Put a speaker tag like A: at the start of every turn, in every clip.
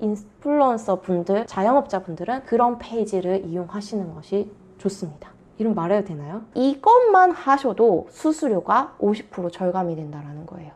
A: 인플루언서 분들, 자영업자 분들은 그런 페이지를 이용하시는 것이 좋습니다. 이름 말해도 되나요? 이것만 하셔도 수수료가 50% 절감이 된다는 거예요.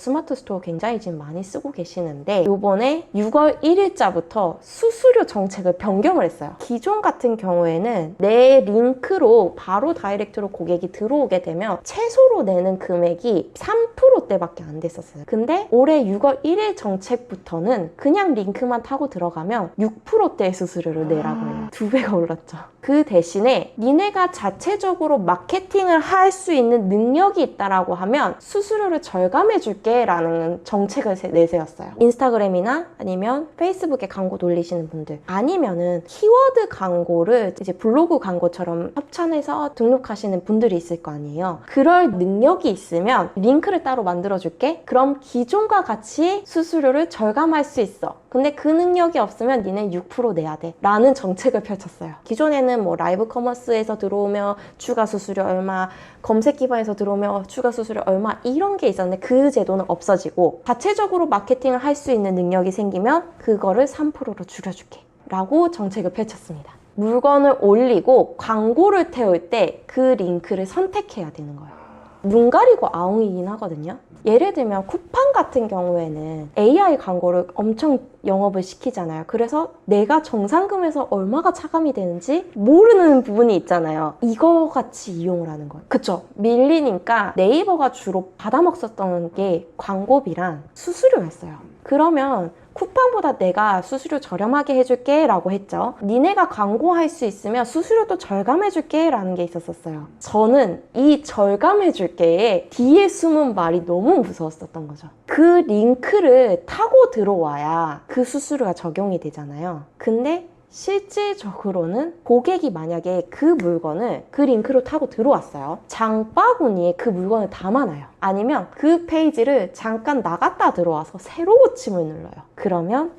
A: 스마트 스토어 굉장히 지금 많이 쓰고 계시는데 요번에 6월 1일자부터 수수료 정책을 변경을 했어요. 기존 같은 경우에는 내 링크로 바로 다이렉트로 고객이 들어오게 되면 최소로 내는 금액이 3%대밖에 안 됐었어요. 근데 올해 6월 1일 정책부터는 그냥 링크만 타고 들어가면 6%대의 수수료를 내라고 해요. 두 배가 올랐죠. 그 대신에 니네가 자체적으로 마케팅을 할 수 있는 능력이 있다라고 하면 수수료를 절감해 줄게 라는 정책을 세- 내세웠어요. 인스타그램이나 아니면 페이스북에 광고 돌리시는 분들 아니면은 키워드 광고를 이제 블로그 광고처럼 협찬해서 등록하시는 분들이 있을 거 아니에요. 그럴 능력이 있으면 링크를 따로 만들어 줄게. 그럼 기존과 같이 수수료를 절감할 수 있어. 근데 그 능력이 없으면 니네 6% 내야 돼. 라는 정책을 펼쳤어요. 기존에는 뭐 라이브 커머스에서 들어오면 추가 수수료 얼마, 검색 기반에서 들어오면 추가 수수료 얼마 이런 게 있었는데 그 제도는 없어지고 자체적으로 마케팅을 할 수 있는 능력이 생기면 그거를 3%로 줄여줄게. 라고 정책을 펼쳤습니다. 물건을 올리고 광고를 태울 때 그 링크를 선택해야 되는 거예요. 눈 가리고 아웅이긴 하거든요. 예를 들면 쿠팡 같은 경우에는 AI 광고를 엄청 영업을 시키잖아요. 그래서 내가 정상금에서 얼마가 차감이 되는지 모르는 부분이 있잖아요. 이거 같이 이용을 하는 거예요. 그쵸? 밀리니까 네이버가 주로 받아먹었던 게 광고비랑 수수료였어요. 그러면 쿠팡보다 내가 수수료 저렴하게 해줄게 라고 했죠. 니네가 광고할 수 있으면 수수료도 절감해줄게 라는 게 있었어요. 저는 이 절감해줄게에 뒤에 숨은 말이 너무 무서웠었던 거죠. 그 링크를 타고 들어와야 그 수수료가 적용이 되잖아요. 근데 실질적으로는 고객이 만약에 그 물건을 그 링크로 타고 들어왔어요. 장바구니에 그 물건을 담아놔요. 아니면 그 페이지를 잠깐 나갔다 들어와서 새로 고침을 눌러요. 그러면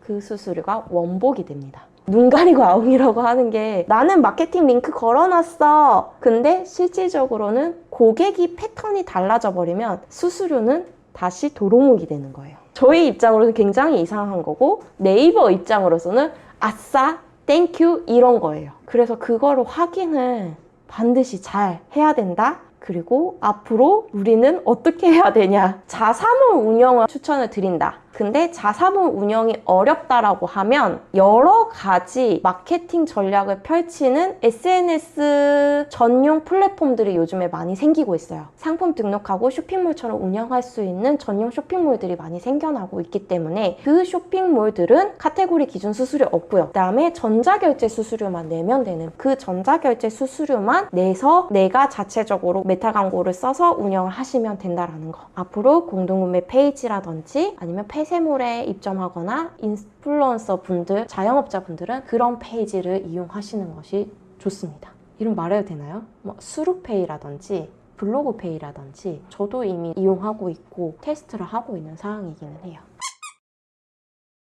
A: 그 수수료가 원복이 됩니다. 눈 가리고 아웅이라고 하는 게 나는 마케팅 링크 걸어놨어. 근데 실질적으로는 고객이 패턴이 달라져 버리면 수수료는 다시 도로묵이 되는 거예요. 저희 입장으로는 굉장히 이상한 거고 네이버 입장으로서는 아싸, 땡큐 이런 거예요. 그래서 그거를 확인을 반드시 잘 해야 된다. 그리고 앞으로 우리는 어떻게 해야 되냐. 자사몰 운영을 추천을 드린다. 근데 자사몰 운영이 어렵다라고 하면 여러 가지 마케팅 전략을 펼치는 SNS 전용 플랫폼들이 요즘에 많이 생기고 있어요. 상품 등록하고 쇼핑몰처럼 운영할 수 있는 전용 쇼핑몰들이 많이 생겨나고 있기 때문에 그 쇼핑몰들은 카테고리 기준 수수료 없고요. 그다음에 전자결제 수수료만 내면 되는 그 전자결제 수수료만 내서 내가 자체적으로 메타 광고를 써서 운영을 하시면 된다라는 거. 앞으로 공동구매 페이지라든지 아니면 폐쇄몰에 입점하거나 인플루언서 분들, 자영업자 분들은 그런 페이지를 이용하시는 것이 좋습니다. 이름 말해도 되나요? 뭐 수루페이라든지 블로그페이라든지 저도 이미 이용하고 있고 테스트를 하고 있는 상황이기는 해요.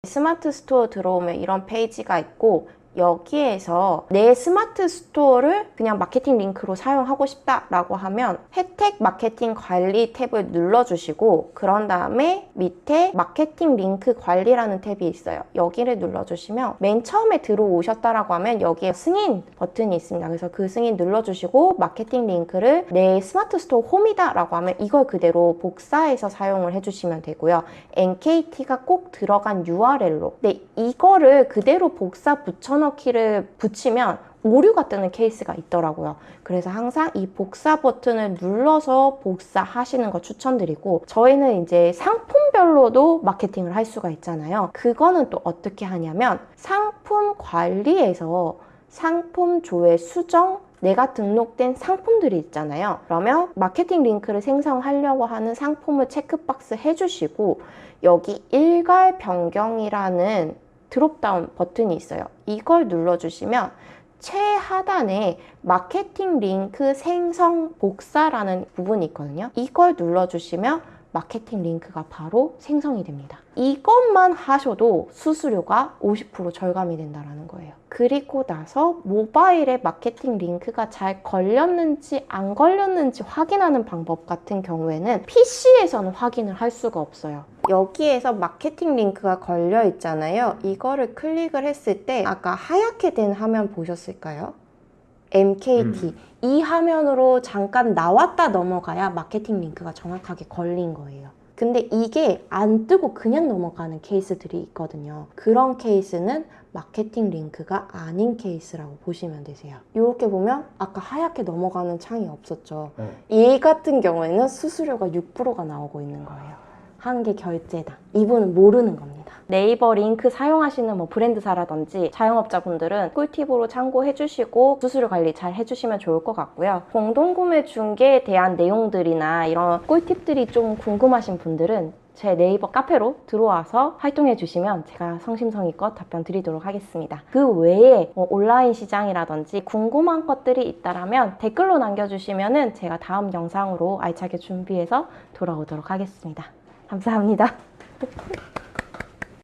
A: 스마트 스토어 들어오면 이런 페이지가 있고 여기에서 내 스마트 스토어를 그냥 마케팅 링크로 사용하고 싶다라고 하면 혜택 마케팅 관리 탭을 눌러주시고 그런 다음에 밑에 마케팅 링크 관리라는 탭이 있어요. 여기를 눌러주시면 맨 처음에 들어오셨다라고 하면 여기에 승인 버튼이 있습니다. 그래서 그 승인 눌러주시고 마케팅 링크를 내 스마트 스토어 홈이다라고 하면 이걸 그대로 복사해서 사용을 해주시면 되고요. NKT가 꼭 들어간 URL로 근데 이거를 그대로 복사 붙여 넣기를 붙이면 오류가 뜨는 케이스가 있더라고요. 그래서 항상 이 복사 버튼을 눌러서 복사하시는 거 추천드리고 저희는 이제 상품별로도 마케팅을 할 수가 있잖아요. 그거는 또 어떻게 하냐면 상품 관리에서 상품 조회 수정 내가 등록된 상품들이 있잖아요. 그러면 마케팅 링크를 생성하려고 하는 상품을 체크박스 해주시고 여기 일괄 변경이라는 드롭다운 버튼이 있어요. 이걸 눌러주시면 최하단에 마케팅 링크 생성 복사라는 부분이 있거든요. 이걸 눌러주시면 마케팅 링크가 바로 생성이 됩니다. 이것만 하셔도 수수료가 50% 절감이 된다는 거예요. 그리고 나서 모바일에 마케팅 링크가 잘 걸렸는지 안 걸렸는지 확인하는 방법 같은 경우에는 PC에서는 확인을 할 수가 없어요. 여기에서 마케팅 링크가 걸려 있잖아요. 이거를 클릭을 했을 때 아까 하얗게 된 화면 보셨을까요? MKT 이 화면으로 잠깐 나왔다 넘어가야 마케팅 링크가 정확하게 걸린 거예요. 근데 이게 안 뜨고 그냥 넘어가는 케이스들이 있거든요. 그런 케이스는 마케팅 링크가 아닌 케이스라고 보시면 되세요. 이렇게 보면 아까 하얗게 넘어가는 창이 없었죠.
B: 네.
A: 이 같은 경우에는 수수료가 6%가 나오고 있는 거예요. 한개 결제당. 이분은 모르는 겁니다. 네이버 링크 사용하시는 뭐 브랜드사라든지 자영업자분들은 꿀팁으로 참고해 주시고 수수료 관리 잘 해주시면 좋을 것 같고요. 공동구매 중개에 대한 내용들이나 이런 꿀팁들이 좀 궁금하신 분들은 제 네이버 카페로 들어와서 활동해 주시면 제가 성심성의껏 답변 드리도록 하겠습니다. 그 외에 뭐 온라인 시장이라든지 궁금한 것들이 있다라면 댓글로 남겨주시면 제가 다음 영상으로 알차게 준비해서 돌아오도록 하겠습니다. 감사합니다.